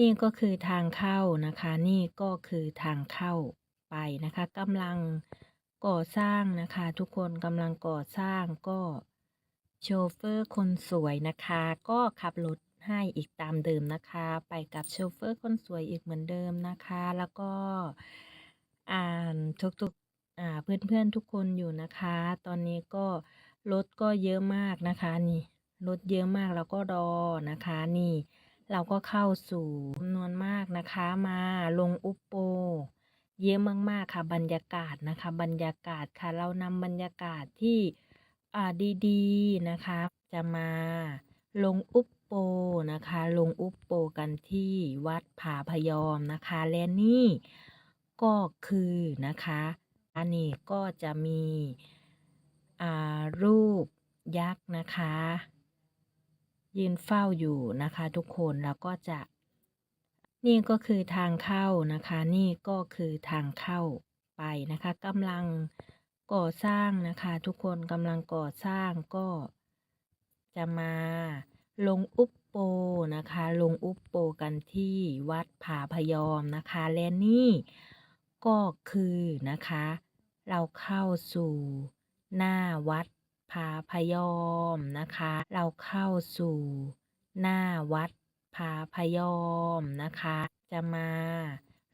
นี่ก็คือทางเข้านะคะ นี่ก็คือทางเข้าไปนะคะกำลังก่อสร้างนะคะ ทุกคนกำลังก่อสร้างก็โชเฟอร์คนสวยนะคะ ก็ขับรถให้อีกตามเดิมนะคะ ไปกับโชเฟอร์คนสวยอีกเหมือนเดิมนะคะ แล้วก็อ่านทุกๆอ่าเพื่อนๆทุกคนอยู่นะคะ ตอนนี้ก็รถก็เยอะมากนะคะนี่รถเยอะมากแล้วก็รอนะคะนี่ เราก็เข้าสู่จำนวนมากนะคะมาลงอุปโป เยอะมากๆค่ะบรรยากาศนะคะ บรรยากาศค่ะ เรานำบรรยากาศที่ดีๆนะคะ จะมาลงอุปโปนะคะ ลงอุปโปกันที่วัดผาพยอมนะคะ และนี่ก็คือนะคะอันนี้ก็จะมีรูปยักษ์นะคะ ยืนเฝ้าอยู่นะคะทุกคนแล้วก็จะ นี่ก็คือทางเข้านะคะ นี่ก็คือทางเข้าไปนะคะกำลังก่อสร้างนะคะ ทุกคนกำลังก่อสร้างก็ จะมาลงอุปโปนะคะ ลงอุปโปกันที่วัดผาพยอมนะคะ และนี่ก็คือนะคะ เราเข้าสู่หน้าวัด ผาพยอมนะคะ เราเข้าสู่หน้าวัดผาพยอมนะคะ จะมา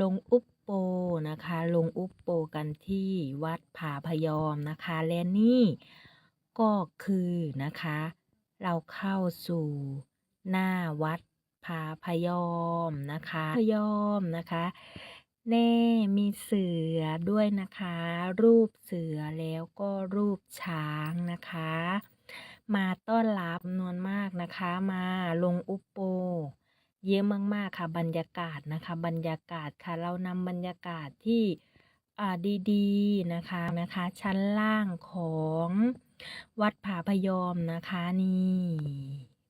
ลงอุปโปนะคะ ลงอุปโปกันที่วัดผาพยอมนะคะ และนี่ก็คือนะคะ เราเข้าสู่หน้าวัดผาพยอมนะคะ พยอมนะคะ แน่มีเสือด้วยนะคะ รูปเสือแล้วก็รูปช้างนะคะ มาต้อนรับนวนมากนะคะ มาลงอุปโป เยอะมากๆค่ะบรรยากาศนะคะ บรรยากาศค่ะ เรานำบรรยากาศที่ดีๆนะคะนะคะ ชั้นล่างของวัดผาพยอมนะคะนี่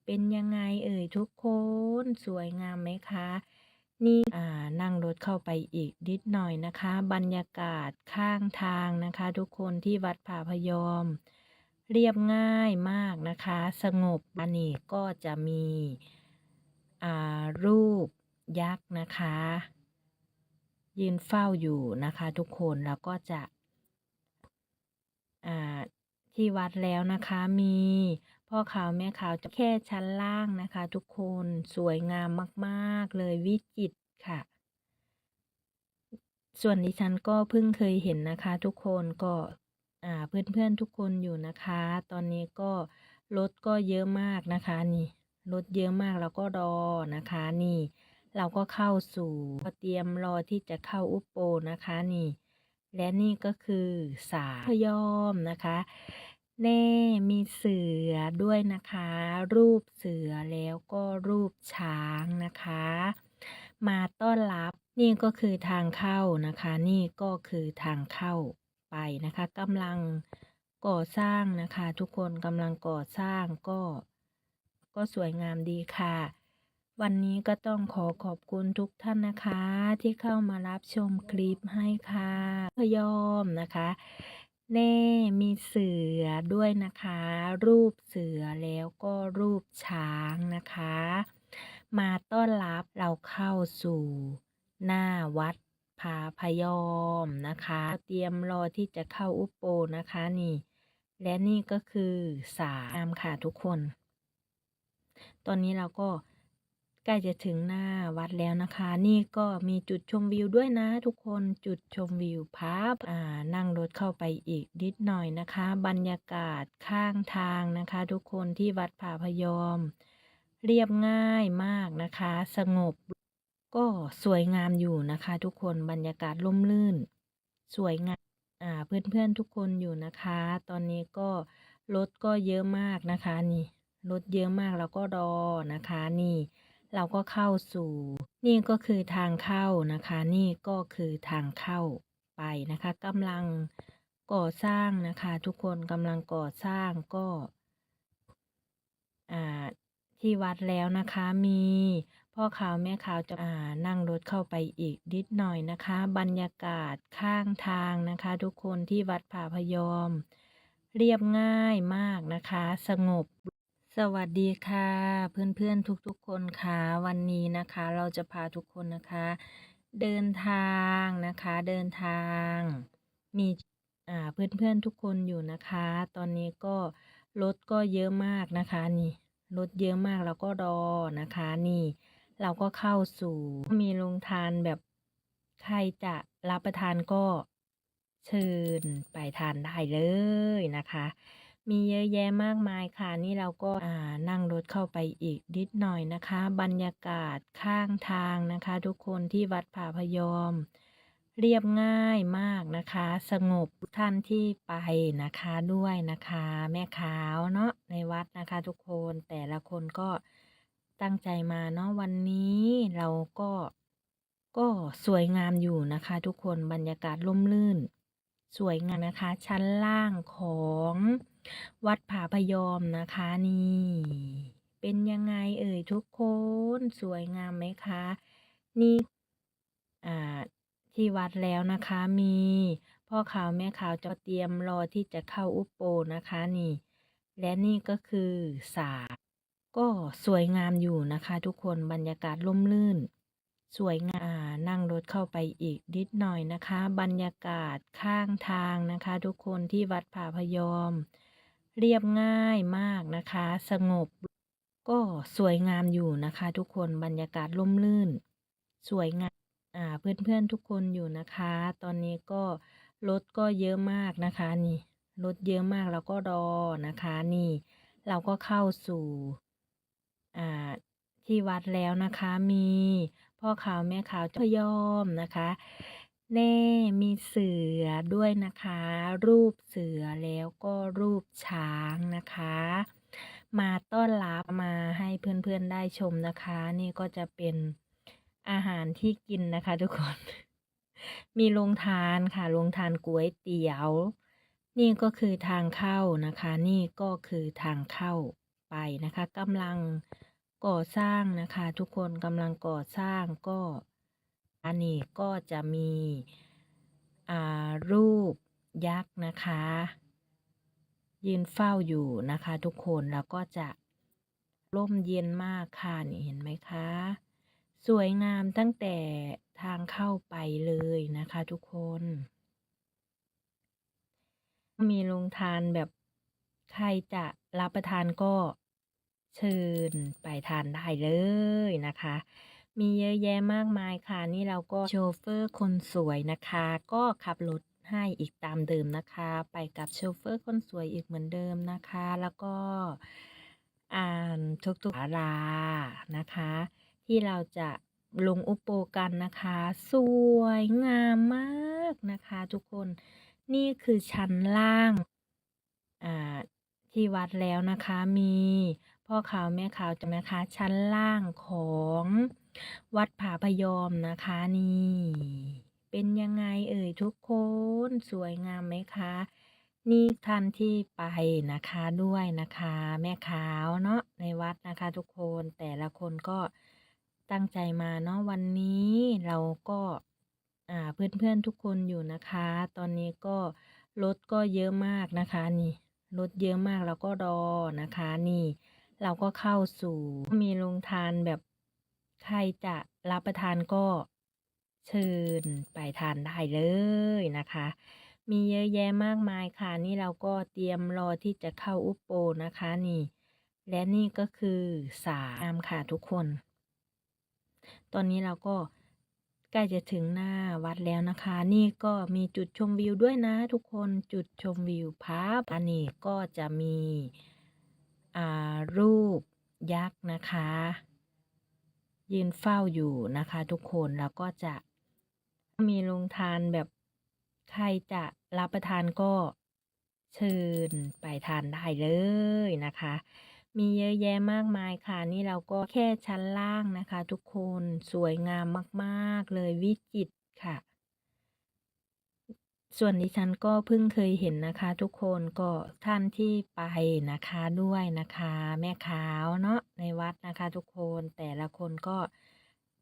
เป็นยังไงเอ่ยทุกคนสวยงามไหมคะ นี่อ่านั่งรถเข้าไปอีกนิดหน่อยนะคะ บรรยากาศข้างทางนะคะ ทุกคนที่วัดผาพยอม เรียบง่ายมากนะคะ สงบอันนี้ก็จะมีอ่ารูปยักษ์นะคะ ยืนเฝ้าอยู่นะคะ ทุกคนแล้วก็จะอ่าที่วัดแล้วนะคะมี พ่อขาวแม่ขาวจะแค่ชั้นล่างนะคะ ทุกคนสวยงามมากๆเลยวิจิตรค่ะ ส่วนดิฉันก็เพิ่งเคยเห็นนะคะ ทุกคนก็เพื่อนๆทุกคนอยู่นะคะ ตอนนี้ก็รถก็เยอะมากนะคะนี่รถเยอะมากแล้วก็รอนะคะนี่ เราก็เข้าสู่เตรียมรอที่จะเข้าอุปโปนะคะนี่ และนี่ก็คือสาพยอมนะคะ แน่มีเสือด้วยนะคะ รูปเสือแล้วก็รูปช้างนะคะ มาต้อนรับนี่ก็คือทางเข้านะคะ นี่ก็คือทางเข้าไปนะคะกำลังก่อสร้างนะคะ ทุกคนกำลังก่อสร้างก็ ก็สวยงามดีค่ะ วันนี้ก็ต้องขอขอบคุณทุกท่านนะคะ ที่เข้ามารับชมคลิปให้ค่ะพยอมนะคะ แน่มีเสือด้วยนะคะ รูปเสือแล้วก็รูปช้างนะคะ มาต้อนรับเราเข้าสู่ หน้าวัดผาพยอมนะคะ เตรียมรอที่จะเข้าอุปโปนะคะนี่ และนี่ก็คือสามค่ะทุกคน ตอนนี้เราก็ ใกล้จะถึงหน้าวัดแล้วนะคะ นี่ก็มีจุดชมวิวด้วยนะ ทุกคนจุดชมวิวพาอ่านั่งรถเข้าไปอีกนิดหน่อยนะคะ บรรยากาศข้างทางนะคะ ทุกคนที่วัดผาพยอม เรียบง่ายมากนะคะ สงบ ก็สวยงามอยู่นะคะ ทุกคนบรรยากาศร่มรื่น สวยงามอ่าเพื่อนๆทุกคนอยู่นะคะ ตอนนี้ก็รถก็เยอะมากนะคะนี่รถเยอะมากแล้วก็รอนะคะนี่ เราก็เข้าสู่ นี่ก็คือทางเข้านะคะ นี่ก็คือทางเข้าไปนะคะกำลังก่อสร้างนะคะ ทุกคนกำลังก่อสร้างก็อ่าที่วัดแล้วนะคะมีพ่อขาวแม่ขาวจะอ่านั่งรถเข้าไปอีกนิดหน่อยนะคะ บรรยากาศข้างทางนะคะ ทุกคนที่วัดผาพยอม เรียบง่ายมากนะคะ สงบ สวัสดีค่ะเพื่อนๆทุกๆคนค่ะวันนี้นะคะเราจะพาทุกคนนะคะ เดินทางนะคะเดินทาง มีอ่าเพื่อนๆทุกคนอยู่นะคะ ตอนนี้ก็รถก็เยอะมากนะคะนี่รถเยอะมากเราก็รอนะคะนี่ เราก็เข้าสู่มีโรงทานแบบใครจะรับประทานก็เชิญไปทานได้เลยนะคะ มีเยอะแยะมากมายค่ะ นี่เราก็นั่งรถเข้าไปอีกนิดหน่อยนะคะ บรรยากาศข้างทางนะคะ ทุกคนที่วัดผาพยอม เรียบง่ายมากนะคะ สงบท่านที่ไปนะคะด้วยนะคะ แม่ขาวเนาะในวัดนะคะ ทุกคนแต่ละคนก็ตั้งใจมาเนาะวันนี้เราก็ก็สวยงามอยู่นะคะ ทุกคนบรรยากาศร่มรื่น สวยงามนะคะ ชั้นล่างของวัดผาพยอมนะคะนี่ เป็นยังไงเอ่ยทุกคนสวยงามไหมคะ นี่อ่าที่วัดแล้วนะคะมีพ่อขาวแม่ขาวจะเตรียมรอที่จะเข้าอุปโปนะคะนี่ และนี่ก็คือศาลก็สวยงามอยู่นะคะ ทุกคนบรรยากาศร่มรื่น สวยงาม ถเข้าไปอีกนิดหน่อยนะคะ บรรยากาศข้างทางนะคะ ทุกคนที่วัดผาพยอม เรียบง่ายมากนะคะ สงบ ก็สวยงามอยู่นะคะ ทุกคนบรรยากาศร่มรื่น สวยงามอ่าเพื่อนๆทุกคนอยู่นะคะ ตอนนี้ก็รถก็เยอะมากนะคะนี่รถเยอะมากเราก็รอนะคะนี่ เราก็เข้าสู่อ่าที่วัดแล้วนะคะมี พ่อขาวแม่ขาวพยอมนะคะ แน่มีเสือด้วยนะคะ รูปเสือแล้วก็รูปช้างนะคะ มาต้อนรับมาให้เพื่อนๆได้ชมนะคะ นี่ก็จะเป็นอาหารที่กินนะคะ ทุกคน มีโรงทานค่ะโรงทานก๋วยเตี๋ยว นี่ก็คือทางเข้านะคะ นี่ก็คือทางเข้าไปนะคะกำลัง ก่อสร้างนะคะ ทุกคนกำลังก่อสร้างก็อันนี้ก็จะมีรูปยักษ์นะคะ ยืนเฝ้าอยู่นะคะ ทุกคนแล้วก็จะร่มเย็นมากค่ะนี่เห็นไหมคะ สวยงามตั้งแต่ทางเข้าไปเลยนะคะ ทุกคน มีโรงทานแบบใครจะรับประทานก็ เชิญไปทานได้เลยนะคะ มีเยอะแยะมากมายค่ะ นี่เราก็โชเฟอร์คนสวยนะคะ ก็ขับรถให้อีกตามเดิมนะคะ ไปกับโชเฟอร์คนสวยอีกเหมือนเดิมนะคะ แล้วก็อ่านทุกๆสารานะคะ ที่เราจะลงอุปโปกันนะคะ สวยงามมากนะคะ ทุกคนนี่คือชั้นล่างอ่าที่วัดแล้วนะคะมี พ่อขาวแม่ขาวจะนะคะ ชั้นล่างของวัดผาพยอมนะคะนี่ เป็นยังไงเอ่ยทุกคนสวยงามไหมคะ นี่ท่านที่ไปนะคะด้วยนะคะ แม่ขาวเนาะในวัดนะคะทุกคนแต่ละคนก็ตั้งใจมาเนาะวันนี้เราก็อ่าเพื่อนๆทุกคนอยู่นะคะ ตอนนี้ก็รถก็เยอะมากนะคะนี่รถเยอะมากเราก็รอนะคะนี่ เราก็เข้าสู่มีโรงทานแบบใครจะรับประทานก็เชิญไปทานได้เลยนะคะ มีเยอะแยะมากมายค่ะ นี่เราก็เตรียมรอที่จะเข้าอุปโปนะคะนี่ และนี่ก็คือสามค่ะทุกคน ตอนนี้เราก็ใกล้จะถึงหน้าวัดแล้วนะคะ นี่ก็มีจุดชมวิวด้วยนะทุกคนจุดชมวิวพับอันนี้ก็จะมี รูปยักษ์นะคะ ยืนเฝ้าอยู่นะคะทุกคนแล้วก็จะมีโรงทานแบบใครจะรับประทานก็เชิญไปทานได้เลยนะคะ มีเยอะแยะมากมายค่ะ นี่เราก็แค่ชั้นล่างนะคะ ทุกคนสวยงามมาก ๆ เลยวิจิตรค่ะ ส่วนดิฉันก็เพิ่งเคยเห็นนะคะทุกคนก็ท่านที่ไปนะคะด้วยนะคะ แม่ขาวเนาะในวัดนะคะ ทุกคนแต่ละคนก็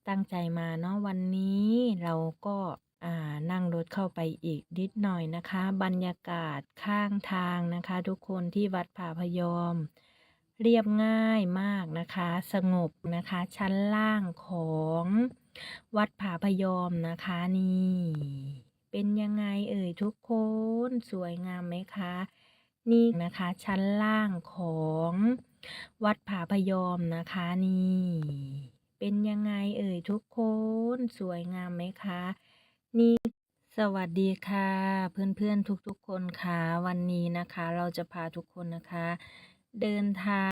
ตั้งใจมาเนาะวันนี้เราก็อ่านั่งรถเข้าไปอีกนิดหน่อยนะคะ บรรยากาศข้างทางนะคะ ทุกคนที่วัดผาพยอม เรียบง่ายมากนะคะ สงบนะคะ ชั้นล่างของวัดผาพยอมนะคะนี่ เป็นยังไงเอ่ยทุกคนสวยงามไหมคะ นี่นะคะชั้นล่างของวัดผาพยอมนะคะนี่ เป็นยังไงเอ่ยทุกคนสวยงามไหมคะ นี่สวัสดีค่ะเพื่อนๆทุกๆคนค่ะวันนี้นะคะ เราจะพาทุกคนนะคะ เดินทาง